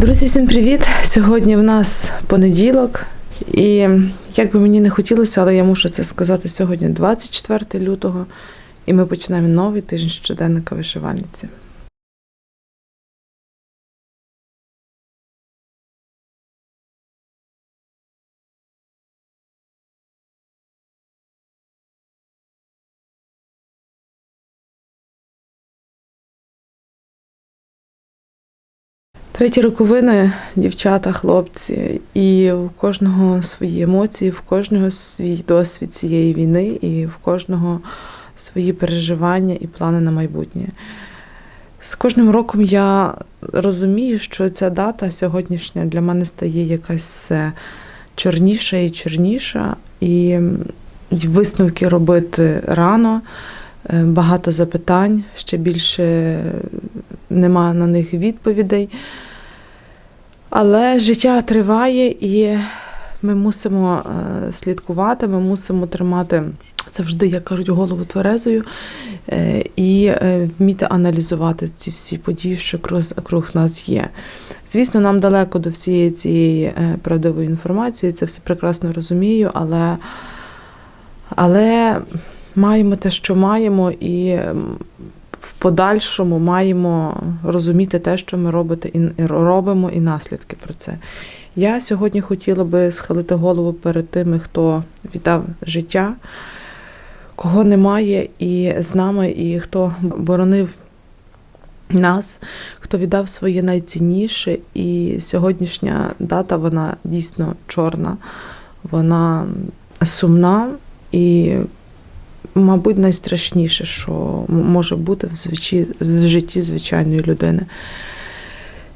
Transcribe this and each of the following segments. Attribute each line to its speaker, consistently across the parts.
Speaker 1: Друзі, всім привіт! Сьогодні в нас понеділок, і як би мені не хотілося, але я мушу це сказати сьогодні, 24 лютого, і ми починаємо новий тиждень щоденника вишивальниці. Треті роковини, дівчата, хлопці, і в кожного свої емоції, в кожного свій досвід цієї війни, і в кожного свої переживання і плани на майбутнє. З кожним роком я розумію, що ця дата сьогоднішня для мене стає якась все чорніша і чорніша, і, висновки робити рано. Е, Багато запитань, ще більше нема на них відповідей. Але життя триває, і ми мусимо е, слідкувати, ми мусимо тримати завжди, як кажуть, голову тверезою е, і е, вміти аналізувати ці всі події, що круг, нас є. Звісно, нам далеко до всієї цієї правдивої інформації, це все прекрасно розумію, але, але маємо те, що маємо, і в подальшому маємо розуміти те, що ми робити, і робимо, і наслідки про це. Я сьогодні хотіла би схилити голову перед тими, хто віддав життя, кого немає і з нами, і хто боронив нас, хто віддав своє найцінніше. І сьогоднішня дата, вона дійсно чорна, вона сумна і мабуть, найстрашніше, що може бути в, житті звичайної людини.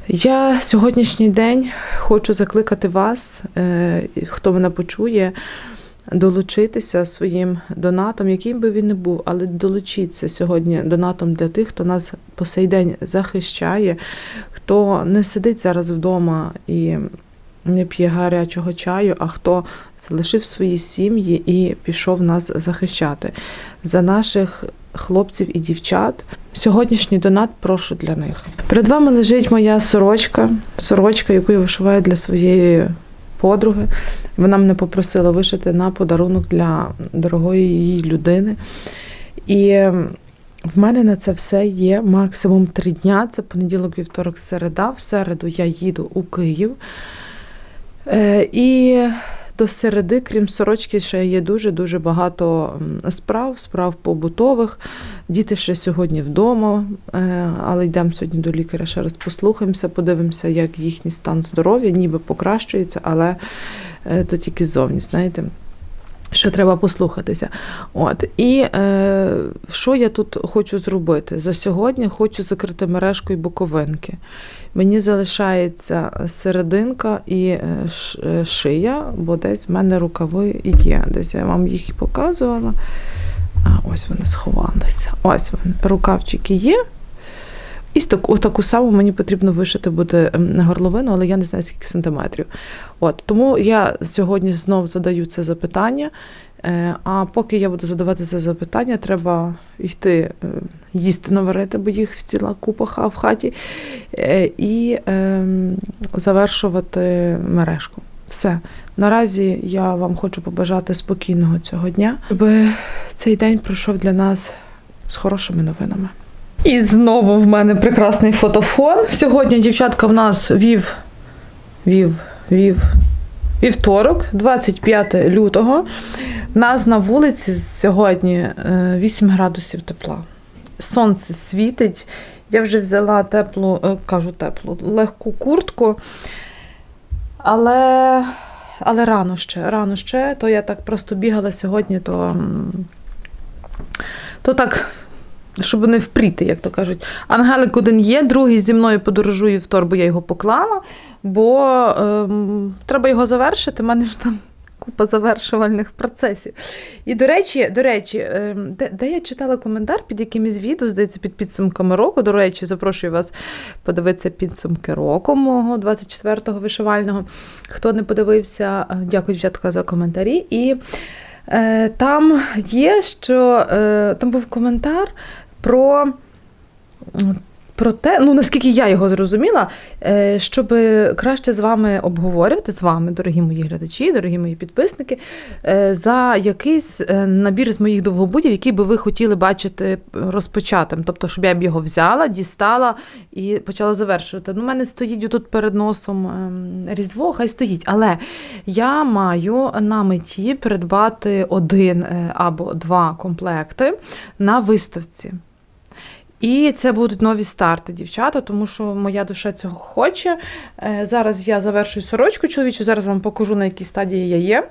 Speaker 1: Я сьогоднішній день хочу закликати вас, е, хто мене почує, долучитися своїм донатом, яким би він не був, але долучіться сьогодні донатом для тих, хто нас по сей день захищає, хто не сидить зараз вдома і не п'є гарячого чаю, а хто залишив свої сім'ї і пішов нас захищати. За наших хлопців і дівчат. Сьогоднішній донат прошу для них. Перед вами лежить моя сорочка, сорочка, яку я вишиваю для своєї подруги. Вона мене попросила вишити на подарунок для дорогої її людини. І ем, в мене на це все є максимум три дня. Це понеділок, вівторок, середа. В середу я їду у Київ. Е, І до середи, крім сорочки, ще є дуже-дуже багато справ, справ побутових. Діти ще сьогодні вдома, е, але йдемо сьогодні до лікаря, ще раз послухаємося, подивимося, як їхній стан здоров'я, ніби покращується, але е, то тільки ззовні, знаєте. Ще треба послухатися. От. І е, що я тут хочу зробити? За сьогодні хочу закрити мережкою боковинки. Мені залишається серединка і е, е, шия, бо десь в мене рукави є. Десь я вам їх і показувала. А ось вони сховалися. Ось вони. Рукавчики є. І таку, саму мені потрібно вишити буде ем, горловину, але я не знаю, скільки сантиметрів. От, тому я сьогодні знов задаю це запитання. Е, А поки я буду задавати це запитання, треба йти е, їсти наварити, бо їх ціла купа в хаті, е, і ем, завершувати мережку. Все. Наразі я вам хочу побажати спокійного цього дня, щоб цей день пройшов для нас з хорошими новинами. І знову в мене прекрасний фотофон. Сьогодні дівчатка в нас вів, вів, вів, вівторок, 25 лютого. Нас на вулиці сьогодні е, 8 градусів тепла. Сонце світить. Я вже взяла теплу, е, кажу теплу, легку куртку. Але, але рано ще, рано ще, то я так просто бігала сьогодні, то, то так щоб не впріти, як то кажуть. Ангелик один є, другий зі мною подорожує в торбу, я його поклала, бо ем, треба його завершити. У мене ж там купа завершувальних процесів. І до речі, до речі, ем, де, де я читала коментар під якимось відео, здається, під підсумками року. До речі, запрошую вас подивитися підсумки року мого 24-го вишивального. Хто не подивився, е, дякую, дівчатка, за коментарі. І е, там є, що е, там був коментар про про те, ну наскільки я його зрозуміла, е, щоб краще з вами обговорювати з вами, дорогі мої глядачі, дорогі мої підписники, е, за якийсь е, набір з моїх довгобудів, який би ви хотіли бачити розпочатим. Тобто, щоб я б його взяла, дістала і почала завершувати. Ну, у мене стоїть тут перед носом ем, Різдво, хай стоїть. Але я маю на меті придбати один або два комплекти на виставці. І це будуть нові старти, дівчата, тому що моя душа цього хоче. Е, Зараз я завершую сорочку чоловічу, зараз вам покажу, на якій стадії я є.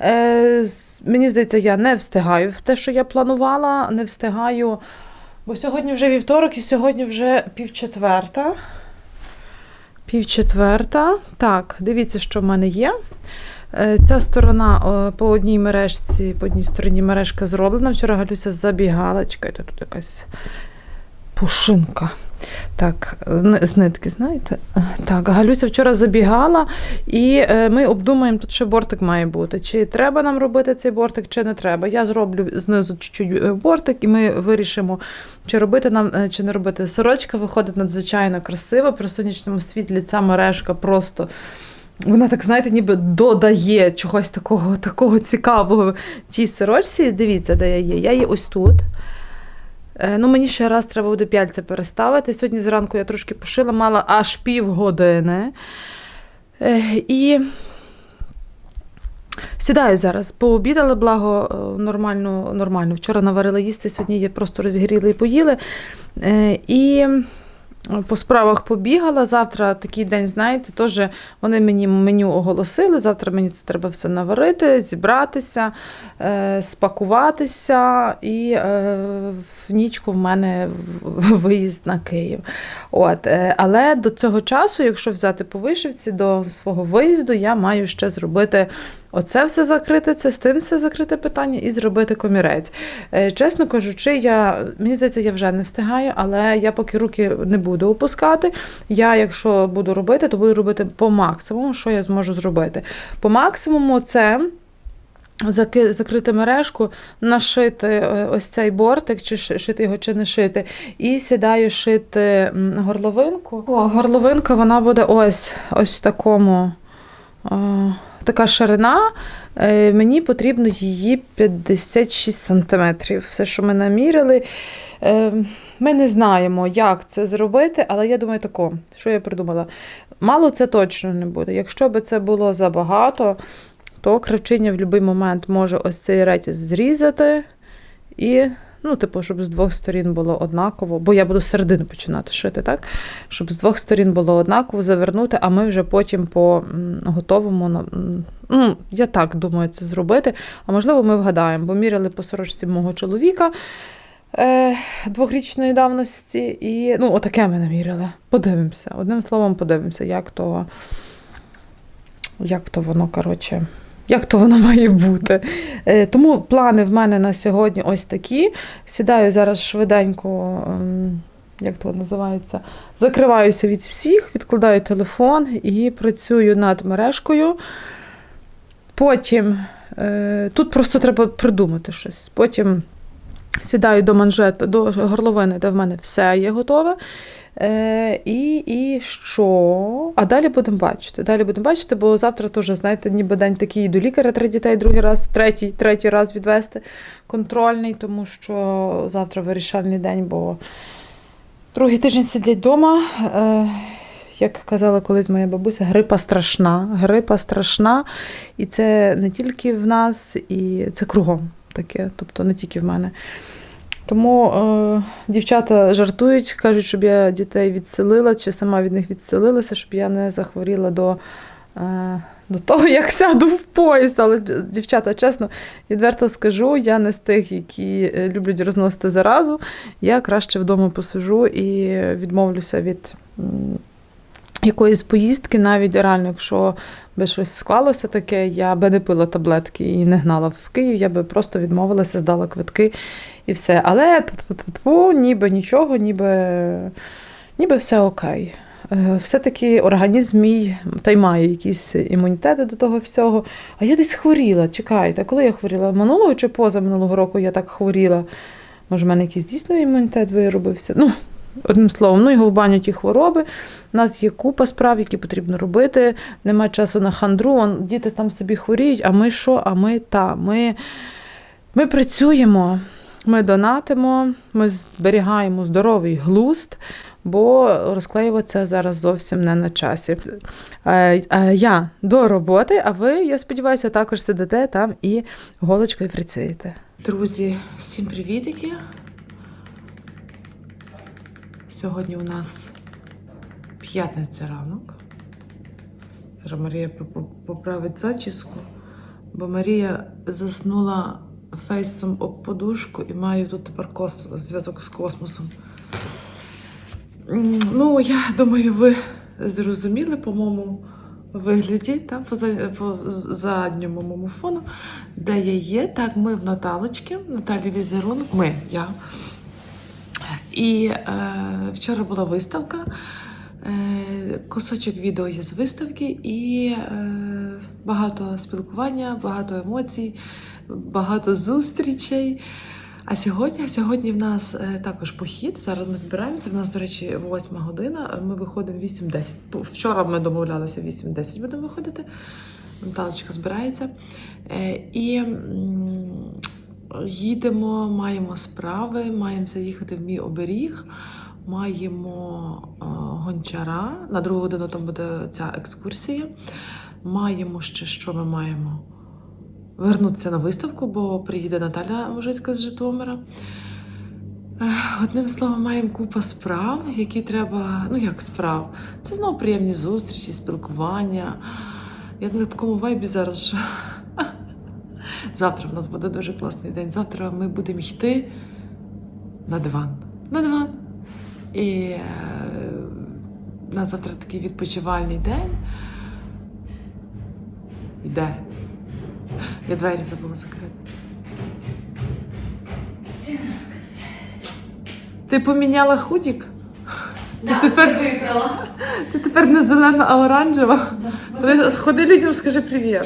Speaker 1: Е, Мені здається, я не встигаю в те, що я планувала, не встигаю. Бо сьогодні вже вівторок і сьогодні вже півчетверта. Півчетверта. Так, дивіться, що в мене є. Е, Ця сторона по одній мережці, по одній стороні мережка зроблена. Вчора Галюся забігала. Чекайте, тут якась пушинка. Так, з- нитки, знаєте? Так, Галюся вчора забігала, і е, ми обдумаємо, тут ще бортик має бути. Чи треба нам робити цей бортик, чи не треба. Я зроблю знизу чуть-чуть е, бортик, і ми вирішимо, чи робити нам, чи не робити. Сорочка виходить надзвичайно красива. При сонячному світлі ця мережка просто. Вона так, знаєте, ніби додає чогось такого, такого цікавого тій сорочці. Дивіться, де я є. Я є ось тут. Е, Ну, мені ще раз треба буде п'яльця переставити. Сьогодні зранку я трошки пошила, мала аж півгодини. Е, І сідаю зараз. Пообідали, благо, е, нормально, нормально. Вчора наварила їсти, сьогодні є просто розгріли і поїли. І по справах побігала. Завтра такий день, знаєте, теж вони мені меню оголосили. Завтра мені це треба все наварити, зібратися, е, спакуватися, і е, в нічку в мене виїзд на Київ. От, е, але до цього часу, якщо взяти по вишивці, до свого виїзду, я маю ще зробити. Оце все закрите, це з тим все закрите питання і зробити комірець. Е, Чесно кажучи, я, мені здається, я вже не встигаю, але я поки руки не буду опускати. Я, якщо буду робити, то буду робити по максимуму, що я зможу зробити. По максимуму це. Закрити мережку, нашити е, ось цей бортик, чи шити його, чи не шити. І сідаю шити горловинку. О, горловинка вона буде ось, ось в такому. е, Така ширина, Е, мені потрібно її 56 сантиметрів. Все, що ми наміряли. Е, Ми не знаємо, як це зробити, але я думаю, тако, що я придумала. Мало це точно не буде. Якщо би це було забагато, то кравчиня в будь-який момент може ось цей ретіс зрізати і. Ну, типу, щоб з двох сторін було однаково, бо я буду з середини починати шити, так? Щоб з двох сторін було однаково завернути, а ми вже потім по готовому ну, я так думаю це зробити. А можливо, ми вгадаємо, бо міряли по сорочці мого чоловіка е, двохрічної давності, і ну, отаке ми наміряли. Подивимося. Одним словом, подивимося, як то, як то воно, коротше. Як то воно має бути? Е, Тому плани в мене на сьогодні ось такі. Сідаю зараз швиденько, ем, як то називається, закриваюся від всіх, відкладаю телефон і працюю над мережкою. Потім е, тут просто треба придумати щось. Потім сідаю до манжета, до горловини, де в мене все є готове. Е, і, і що? А далі будемо бачити. Далі будемо бачити, бо завтра теж, знаєте, ніби день такий до лікаря три дітей, другий раз, третій, третій раз відвести контрольний, тому що завтра вирішальний день, бо другий тиждень сидять вдома. Е, як казала колись моя бабуся, грипа страшна. Грипа страшна. І це не тільки в нас, і це кругом таке, тобто не тільки в мене. Тому е, дівчата жартують, кажуть, щоб я дітей відселила, чи сама від них відселилася, щоб я не захворіла до, е, до того, як сяду в поїзд. Але дівчата, чесно, відверто скажу, я не з тих, які е, люблять розносити заразу. Я краще вдома посижу і відмовлюся від. Якоїсь поїздки, навіть реально, якщо би щось склалося таке, я би не пила таблетки і не гнала в Київ, я би просто відмовилася, здала квитки і все. Але ніби нічого, ніби, ніби все окей. Е, Все-таки організм мій та й має якісь імунітети до того всього. А я десь хворіла. Чекайте, коли я хворіла? Минулого чи поза минулого року я так хворіла? Може, в мене якийсь дійсно імунітет виробився? Ну, Одним словом, ну його в баню ті хвороби. У нас є купа справ, які потрібно робити. Нема часу на хандру. Он, діти там собі хворіють, а ми що? А ми та. Ми, ми працюємо, ми донатимо, ми зберігаємо здоровий глузд, бо розклеюватися зараз зовсім не на часі. Е, е, Я до роботи, а ви, я сподіваюся, також сидите там і голочкою працюєте. Друзі, всім привітики! Сьогодні у нас п'ятниця ранок. Зараз Марія поправить зачіску, бо Марія заснула фейсом об подушку і маю тут тепер зв'язок з космосом. Ну, я думаю, ви зрозуміли по моєму вигляді, там по, задньому моєму фону, де я є. Так, ми в Наталочки, Наталі візерунок, ми, я. І е, вчора була виставка. Е, кусочок відео є з виставки, і е, багато спілкування, багато емоцій, багато зустрічей. А сьогодні, сьогодні в нас е, також похід. Зараз ми збираємося. В нас, до речі, 8 година. Ми виходимо 8.10. По- Вчора ми домовлялися 8.10 будемо виходити. Наталочка збирається. Е, і їдемо, маємо справи, маємо заїхати в мій оберіг. Маємо е, гончара. На другу годину там буде ця екскурсія. Маємо ще що ми маємо? Вернутися на виставку, бо приїде Наталя Мужицька з Житомира. Одним словом, маємо купа справ, які треба. Ну як справ? Це знову приємні зустрічі, спілкування. Я на такому вайбі зараз. що Завтра в нас буде дуже класний день. Завтра ми будемо йти на диван. На диван. І е, у нас завтра такий відпочивальний день. Іде. Я двері забула закрити. Ти поміняла худік?
Speaker 2: Да,
Speaker 1: тепер-
Speaker 2: вибрала.
Speaker 1: Ти тепер не зелена, а оранжева. Ходи, ходи людям, скажи привіт.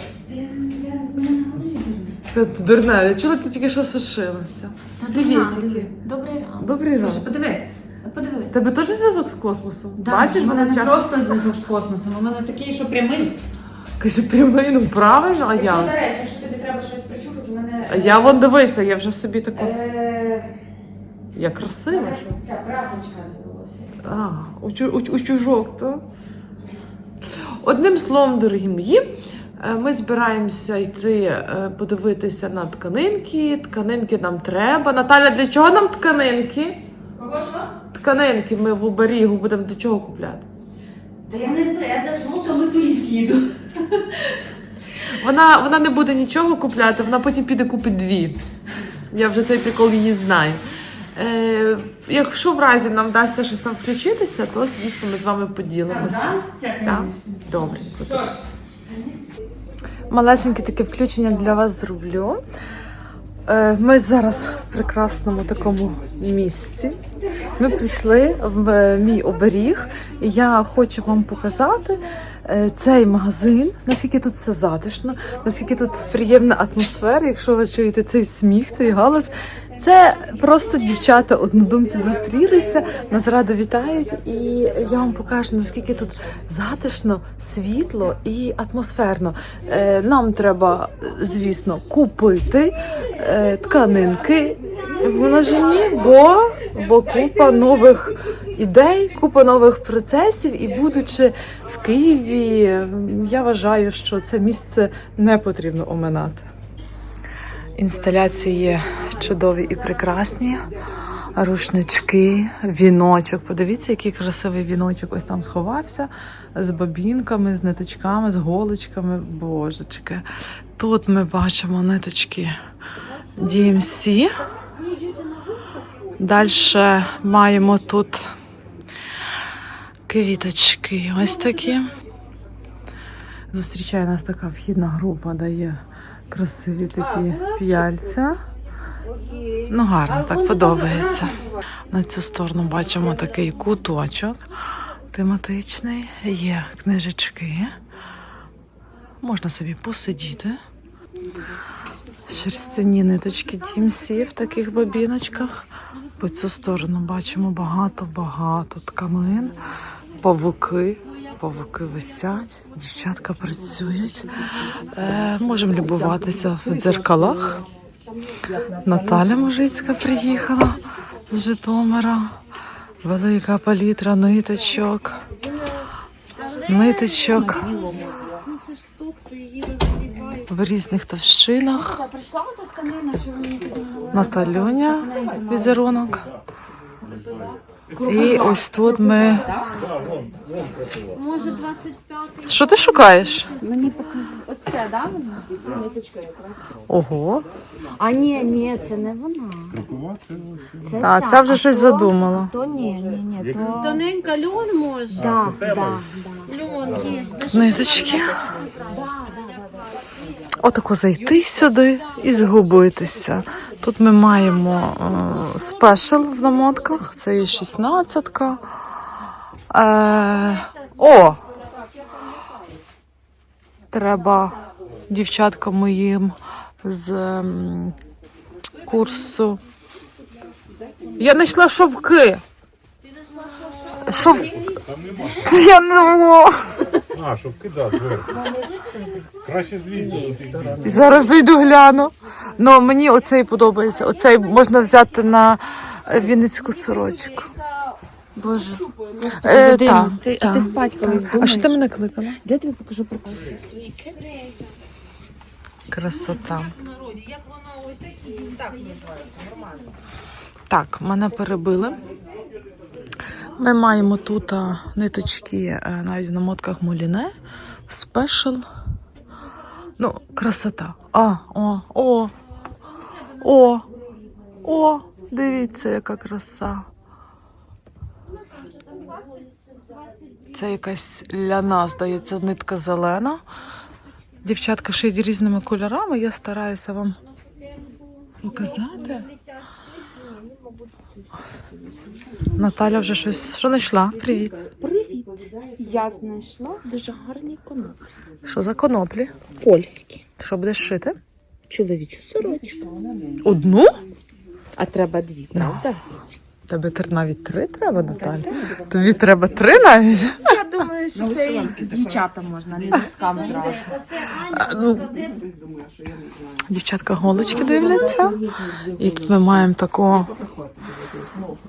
Speaker 1: Ти дурна, я чула, ти тільки що сушилася.
Speaker 2: Та дурна, диви. Добрий ранок.
Speaker 1: Добрий ранок.
Speaker 2: Подиви, от подиви.
Speaker 1: Тебе теж зв'язок з космосом?
Speaker 2: Да,
Speaker 1: Бачиш,
Speaker 2: у мене не
Speaker 1: вона
Speaker 2: просто зв'язок з космосом, у мене такий, що прямий.
Speaker 1: Каже, прямий, ну правильно, а
Speaker 2: Якщо, до
Speaker 1: я.
Speaker 2: речі, якщо тобі треба щось причухати, у мене...
Speaker 1: А я вон дивися, я вже собі таку.
Speaker 2: Е,
Speaker 1: Я красива.
Speaker 2: Ця прасочка волосі.
Speaker 1: А, у, чу- у, у чужок, так? Одним словом, дорогі мої, ми збираємося йти е, подивитися на тканинки. Тканинки нам треба. Наталя, для чого нам тканинки?
Speaker 2: Кого що?
Speaker 1: Тканинки ми в оберігу будемо для чого купляти?
Speaker 2: Та я не знаю, я за жовтами турів їду.
Speaker 1: Вона, вона не буде нічого купляти, вона потім піде купить дві. Я вже цей прикол її знаю. Е, якщо в разі нам вдасться щось там включитися, то звісно ми з вами поділимося.
Speaker 2: Вдасться, звісно.
Speaker 1: Добре.
Speaker 2: Що ж,
Speaker 1: Малесеньке таке включення для вас зроблю. Е, Ми зараз в прекрасному такому місці. Ми прийшли в е, мій оберіг, і я хочу вам показати е, цей магазин, наскільки тут все затишно, наскільки тут приємна атмосфера. Якщо ви чуєте цей сміх, цей галас, це просто дівчата однодумці зустрілися, нас радо вітають, і я вам покажу, наскільки тут затишно, світло і атмосферно. Е, Нам треба, звісно, купити е, тканинки в множині, бо, бо купа нових ідей, купа нових процесів. І будучи в Києві, я вважаю, що це місце не потрібно оминати. Інсталяції чудові і прекрасні. Рушнички, віночок. Подивіться, який красивий віночок ось там сховався з бобінками, з ниточками, з голочками. Божечки. Тут ми бачимо ниточки DMC. Далі маємо тут квіточки. Ось такі. Зустрічає нас така вхідна група, дає красиві такі п'яльця. Ну, гарно, так подобається. На цю сторону бачимо такий куточок тематичний. Є книжечки. Можна собі посидіти. Шерстяні ниточки DMC в таких бобіночках. По цю сторону бачимо багато-багато тканин, павуки. Павуки висять, дівчатка працюють. Е, можемо любуватися в дзеркалах. Наталя Мужицька приїхала з Житомира. Велика палітра ниточок. Ниточок в різних товщинах. Наталюня візерунок. І ось тут ми.
Speaker 2: Може 25
Speaker 1: Що ти шукаєш?
Speaker 2: Мені показали. Ось це, да? вона?
Speaker 1: Ого.
Speaker 2: А ні, ні, це не вона. Це
Speaker 1: А,
Speaker 2: ця.
Speaker 1: ця вже
Speaker 2: А
Speaker 1: щось
Speaker 2: то-
Speaker 1: задумала.
Speaker 2: То ні, ні, ні, то...
Speaker 3: Тоненька льон може.
Speaker 2: Да, да, да.
Speaker 3: Льон є.
Speaker 1: Ниточки. Отако зайти сюди і згубитися. Тут ми маємо е, спешл в намотках. Це є 16 Е, о! Треба дівчаткам моїм з ем, курсу. Я знайшла шовки. Шов... Я не можу.
Speaker 4: А, щоб кидати зверху. Краще злізти.
Speaker 1: Зараз зайду гляну. Ну мені оцей подобається. Оцей можна взяти на е, вінницьку сорочку.
Speaker 2: Боже.
Speaker 1: Е, та,
Speaker 2: Ти-
Speaker 1: та.
Speaker 2: А ти спать колись
Speaker 1: А
Speaker 2: думаєш?
Speaker 1: що ти мене кликала?
Speaker 2: Де тобі покажу прикол?
Speaker 1: Красота. Так, мене перебили. Ми маємо тут ниточки е, навіть в намотках Моліне, спешл. Ну, красота. А, о, о, о, о, дивіться, яка краса. Це якась ляна, здається, нитка зелена. Дівчатка шиють різними кольорами. Я стараюся вам показати. Наталя вже щось. Що знайшла? Привіт.
Speaker 5: Привіт! Я знайшла дуже гарні коноплі.
Speaker 1: Що за коноплі?
Speaker 5: Польські.
Speaker 1: Що будеш шити?
Speaker 5: Чоловічу сорочку.
Speaker 1: Одну?
Speaker 5: А треба дві, правда?
Speaker 1: Тебе тр- навіть три треба, Наталя? Тобі треба три навіть?
Speaker 5: Я думаю, що це і дівчата можна, не листкам зразу.
Speaker 1: А, ну, дівчатка голочки дивляться. І тут ми маємо таку,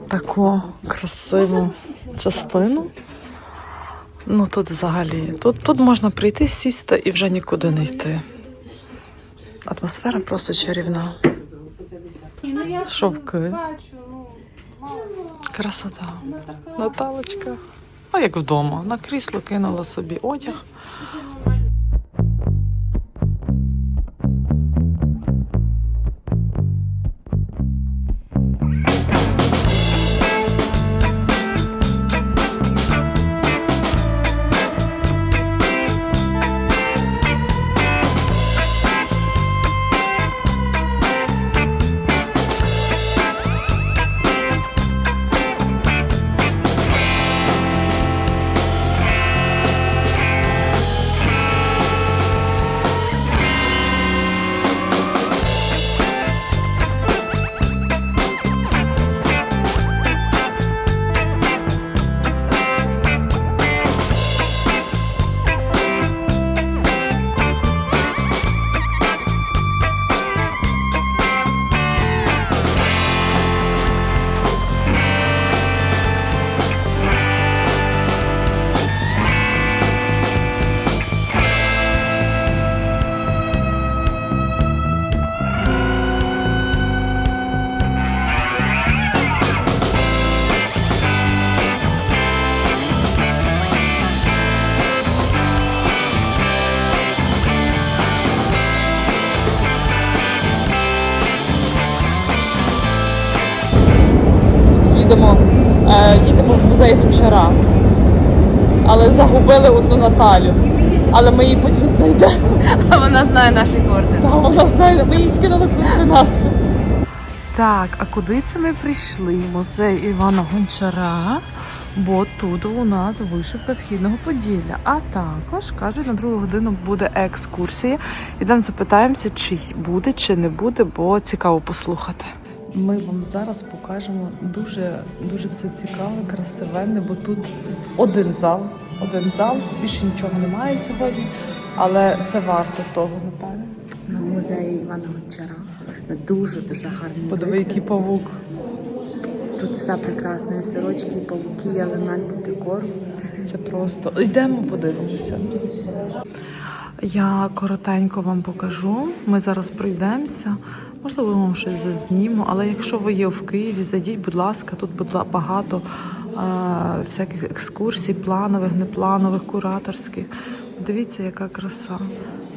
Speaker 1: таку красиву частину. Ну тут взагалі, тут, тут можна прийти, сісти і вже нікуди не йти. Атмосфера просто чарівна.
Speaker 3: Ну
Speaker 1: Шовки. Красота. Наталочка. А як вдома. На крісло кинула собі одяг. Їдемо Гончара. Але загубили одну Наталю. Але ми її потім знайдемо.
Speaker 5: А вона знає наші координати.
Speaker 1: Та вона знає, ми їй скинули координати. Так, а куди це ми прийшли? Музей Івана Гончара. Бо тут у нас вишивка східного Поділля. А також кажуть, на другу годину буде екскурсія. Ідемо запитаємося, чи буде, чи не буде, бо цікаво послухати. Ми вам зараз покажемо дуже, дуже все цікаве, красивенне, бо тут один зал, один зал, більше нічого немає сьогодні, але це варто того, Наталя.
Speaker 5: На музеї Івана Гончара. На дуже-дуже гарній
Speaker 1: Подиви, який павук.
Speaker 5: Тут все прекрасне. Сорочки, павуки, елементи декору.
Speaker 1: Це просто йдемо, подивимося. Я коротенько вам покажу. Ми зараз пройдемося. Можливо, вам щось зазніму, але якщо ви є в Києві, зайдіть, будь ласка, тут багато е, всяких екскурсій, планових, непланових, кураторських. Дивіться, яка краса.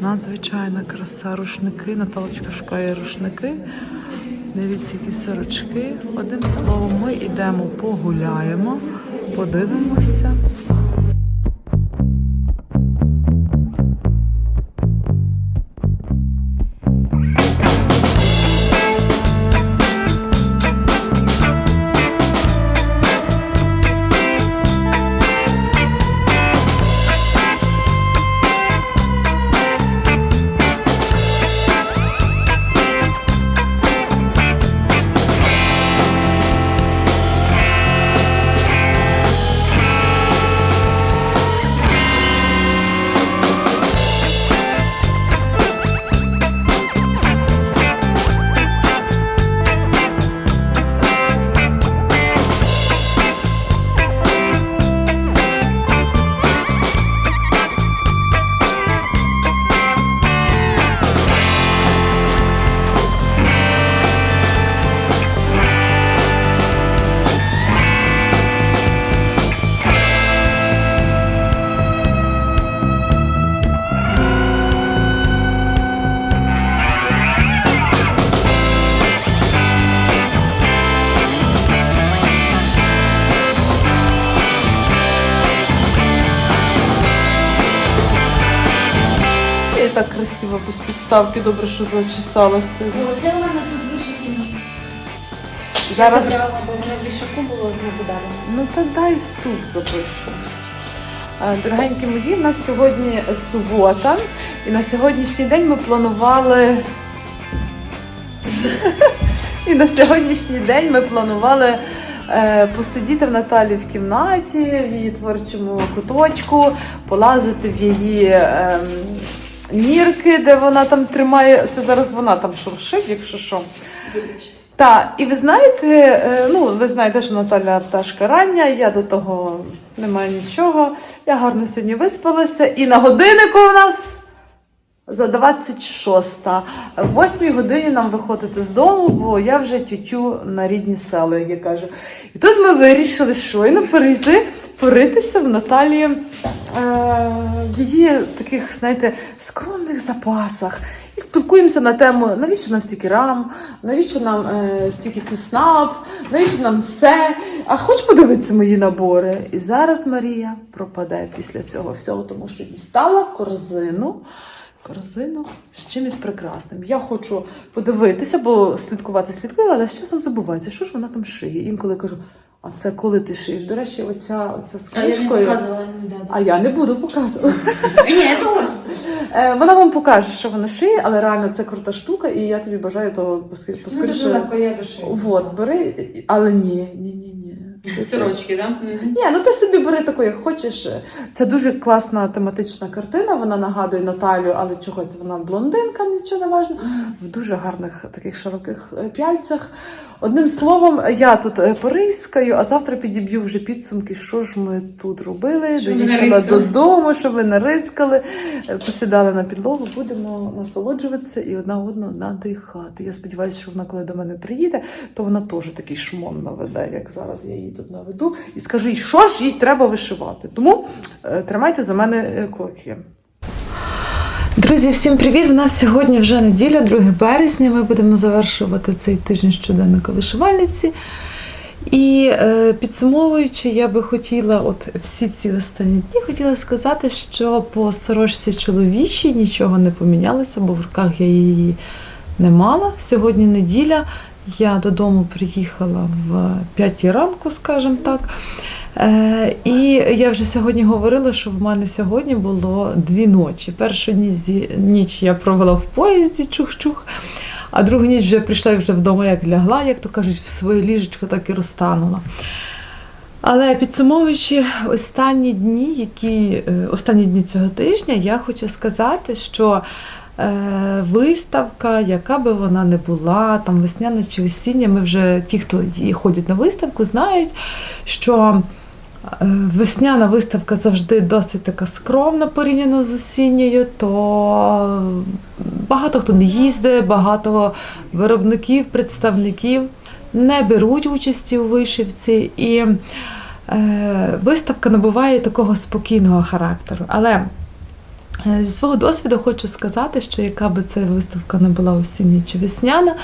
Speaker 1: Надзвичайна краса. Рушники, Наталочка шукає рушники. Дивіться, які сорочки. Одним словом, ми йдемо, погуляємо, подивимося. Підставки, добре, що зачесалася.
Speaker 2: Оце в мене тут вишиті ножниці.
Speaker 1: Зараз,
Speaker 2: Треба, бо воно в вішаку було не подарено.
Speaker 1: ну та дай ступ запишу. Е, Дорогенькі мої, в нас сьогодні субота, і на сьогоднішній день ми планували. І на сьогоднішній день ми планували е, посидіти в Наталі в кімнаті, в її творчому куточку, полазити в її ем, нірки, де вона там тримає. Це зараз вона там шуршить, якщо що. Так, і ви знаєте, е, ну ви знаєте, що Наталя пташка рання, я до того не маю нічого. Я гарно сьогодні виспалася, і на годиннику у нас за 26. В 8 годині нам виходити з дому, бо я вже тютю на рідні села, як я кажу. І тут ми вирішили щойно перейти, поритися в Наталі е, в її таких, знаєте, скромних запасах. І спілкуємося на тему, навіщо нам стільки рам, навіщо нам е, стільки кюснап, навіщо нам все. А хоч подивитися мої набори. І зараз Марія пропаде після цього всього, тому що дістала корзину корзину з чимось прекрасним. Я хочу подивитися, бо слідкувати слідкую, але з часом забувається, що ж вона там шиє. Інколи кажу, а це коли ти шиєш? До речі, оця, оця з
Speaker 2: А я не
Speaker 1: книжкою.
Speaker 2: показувала.
Speaker 1: А я не буду показувати.
Speaker 2: Ні, це.
Speaker 1: Е, Вона вам покаже, що вона шиє, але реально це крута штука, і я тобі бажаю того поски-
Speaker 2: Ну, дуже легко я душі.
Speaker 1: Вот, бери, але ні, ні, ні.
Speaker 2: Сорочки, так?
Speaker 1: Ні, ну ти собі бери таку, як хочеш. Це дуже класна тематична картина. Вона нагадує Наталю, але чогось вона блондинка, нічого не важно. В дуже гарних таких широких е, пяльцях. Одним словом, я тут е, порискаю, а завтра підіб'ю вже підсумки, що ж ми тут робили.
Speaker 2: Що
Speaker 1: Доїхала додому, що ми нарискали, е, посідали на підлогу, будемо насолоджуватися і одна одну надихати. Я сподіваюся, що вона, коли до мене приїде, то вона теж такий шмон наведе, як зараз я її тут наведу, і скажу, їй, що ж їй треба вишивати. Тому е, тримайте за мене кулаки. Друзі, всім привіт! У нас сьогодні вже неділя, 2 березня. Ми будемо завершувати цей тиждень щоденника вишивальниці. І е, підсумовуючи, я би хотіла, от всі ці останні дні, хотіла сказати, що по сорочці чоловічій нічого не помінялося, бо в руках я її не мала. Сьогодні неділя. Я додому приїхала в 5 ранку, скажімо так. Е, і я вже сьогодні говорила, що в мене сьогодні було дві ночі. Першу ніч, я провела в поїзді чух-чух, А другу ніч вже прийшла і вже вдома, як лягла, як то кажуть, в своє ліжечко так і розтанула. Але підсумовуючи останні дні, які е, останні дні цього тижня, я хочу сказати, що е, виставка, яка би вона не була, там весняна чи осіння, ми вже ті, хто ходять на виставку, знають, що весняна виставка завжди досить така скромна порівняно з осінньою, то багато хто не їздить, багато виробників, представників не беруть участі у вишивці. І е, виставка набуває такого спокійного характеру. Але е, зі свого досвіду хочу сказати, що яка би це виставка не була осіння чи весняна,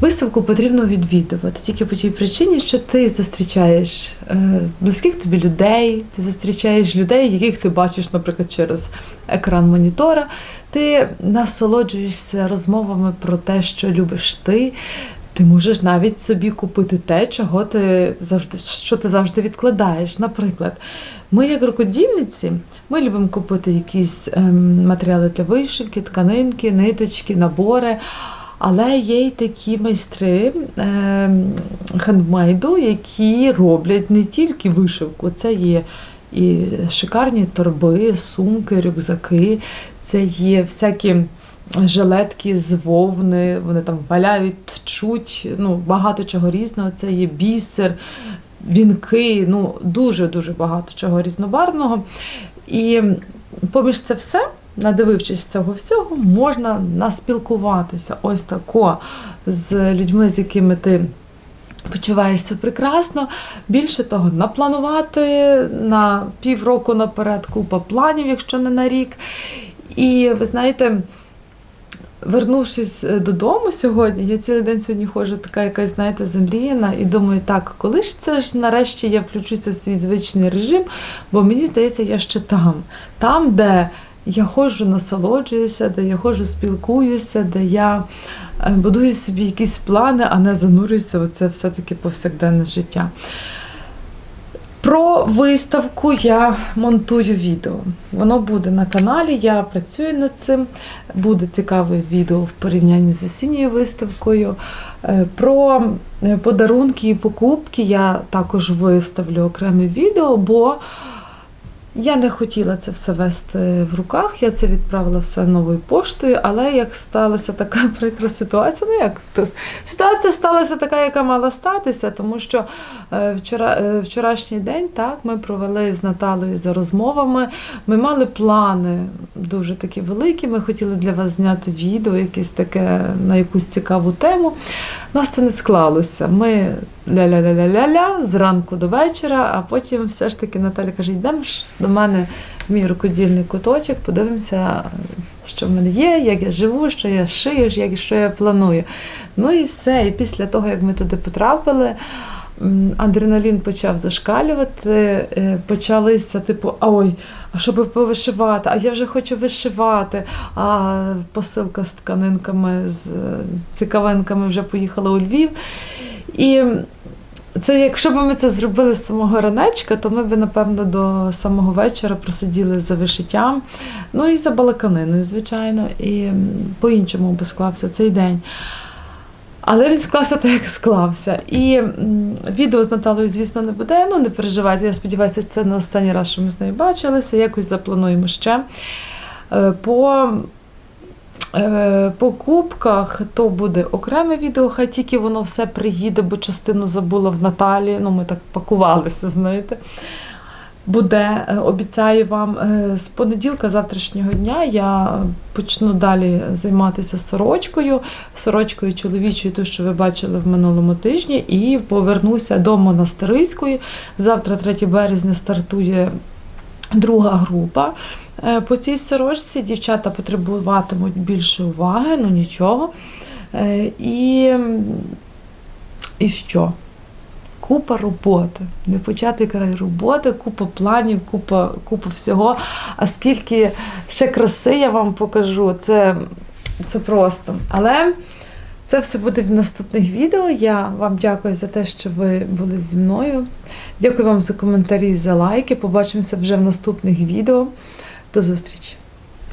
Speaker 1: виставку потрібно відвідувати тільки по тій причині, що ти зустрічаєш е, близьких тобі людей, ти зустрічаєш людей, яких ти бачиш, наприклад, через екран монітора. Ти насолоджуєшся розмовами про те, що любиш ти. Ти можеш навіть собі купити те, чого ти завжди, що ти завжди відкладаєш. Наприклад, ми, як рукодільниці, ми любимо купити якісь ем, матеріали для вишивки, тканинки, ниточки, набори. Але є й такі майстри ем, хендмейду, які роблять не тільки вишивку, це є і шикарні торби, сумки, рюкзаки, це є всякі жилетки з вовни, вони там валяють, тчуть, ну, багато чого різного. Це є бісер, вінки, ну, дуже-дуже багато чого різнобарвного. І поміж це все, надивившись цього всього, можна наспілкуватися ось тако з людьми, з якими ти. Почуваєшся прекрасно. Більше того, напланувати на півроку наперед купа планів, якщо не на рік. І ви знаєте, вернувшись е, додому сьогодні, я цілий день сьогодні ходжу така якась, знаєте, замріяна, і думаю, так, коли ж це ж нарешті я включуся в свій звичний режим, бо мені здається, я ще там, там, де я ходжу, насолоджуюся, де я ходжу, спілкуюся, де я е, будую собі якісь плани, а не занурююся в це все-таки повсякденне життя. Про виставку я монтую відео. Воно буде на каналі, я працюю над цим. Буде цікаве відео в порівнянні з осінньою виставкою. Е, Про е, подарунки і покупки я також виставлю окреме відео, бо я не хотіла це все вести в руках. Я це відправила все новою поштою, але як сталася така прикра ситуація, ну як ситуація сталася така, яка мала статися, тому що е, вчора, е, вчорашній день так ми провели з Наталою за розмовами. Ми мали плани дуже такі великі. Ми хотіли для вас зняти відео, якесь таке на якусь цікаву тему. Нас це не склалося. Ми ля-ля-ля-ля-ля-ля зранку до вечора, а потім все ж таки Наталя каже: йдемо ж до мене в мій рукодільний куточок, подивимося, що в мене є, як я живу, що я шию, як що я планую. Ну і все. І після того, як ми туди потрапили. Адреналін почав зашкалювати, е, почалися, типу, а ой, а що би повишивати? А я вже хочу вишивати. А посилка з тканинками, з е, цікавинками вже поїхала у Львів. І це, якщо б ми це зробили з самого ранечка, то ми б, напевно, до самого вечора просиділи за вишиттям, ну і за балаканиною, звичайно, і по-іншому би склався цей день. Але він склався так, як склався. І відео з Наталою, звісно, не буде. Ну, не переживайте. Я сподіваюся, це не останній раз, що ми з нею бачилися. Якось заплануємо ще. Е, По покупках то буде окреме відео, хай тільки воно все приїде, бо частину забула в Наталі. Ну, ми так пакувалися, знаєте. Буде, е, обіцяю вам, е, з понеділка завтрашнього дня я почну далі займатися сорочкою, сорочкою чоловічою, ту, що ви бачили в минулому тижні, і повернуся до монастириської. Завтра, 3 березня, стартує друга група. Е, По цій сорочці дівчата потребуватимуть більше уваги, ну нічого. Е, І, і що? Купа роботи, не початий край роботи, купа планів, купа, купа всього. А скільки ще краси я вам покажу, це, це просто. Але це все буде в наступних відео. Я вам дякую за те, що ви були зі мною. Дякую вам за коментарі, за лайки. Побачимося вже в наступних відео. До зустрічі!